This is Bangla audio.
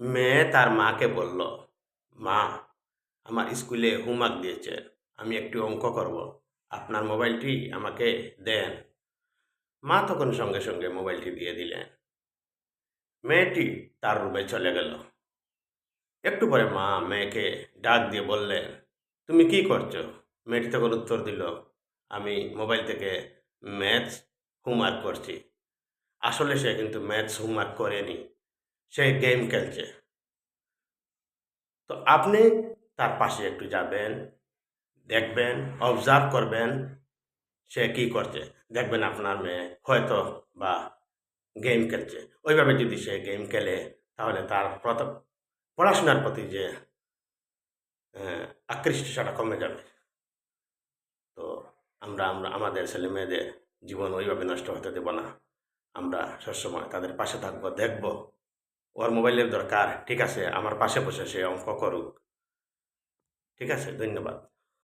মেয়ে তার মাকে বলল, মা, আমার স্কুলে হোমওয়ার্ক দিয়েছে, আমি একটু অঙ্ক করব। আপনার মোবাইলটি আমাকে দেন। মা তখন সঙ্গে সঙ্গে মোবাইলটি দিয়ে দিলেন। মেয়েটি তার রুমে চলে গেল। একটু পরে মা মেয়েকে ডাক দিয়ে বললেন, তুমি কি করছ? মেয়েটি তখন উত্তর দিল, আমি মোবাইল থেকে ম্যাথস হোমওয়ার্ক করছি। আসলে সে কিন্তু ম্যাথস হোমওয়ার্ক করেনি। সে গেম খেলছে। তো আপনি তার পাশে একটু যাবেন, দেখবেন অবজার্ভ করবেন সে কি করছে। দেখবেন আপনার মেয়ে হয়তো বা গেম খেলছে। ওইভাবে যদি সে গেম খেলে, তাহলে তার পড়াশোনার প্রতি যে আকৃষ্ট সেটা কমে যাবে। তো আমরা আমরা, আমাদের ছেলে মেয়েদের জীবন ওইভাবে নষ্ট হতে দেব না। আমরা সবসময় তাদের পাশে থাকব, দেখব। ওর মোবাইলের দরকার। ঠিক আছে আমার পাশে বসে সে অঙ্ক করুক। ঠিক আছে ধন্যবাদ।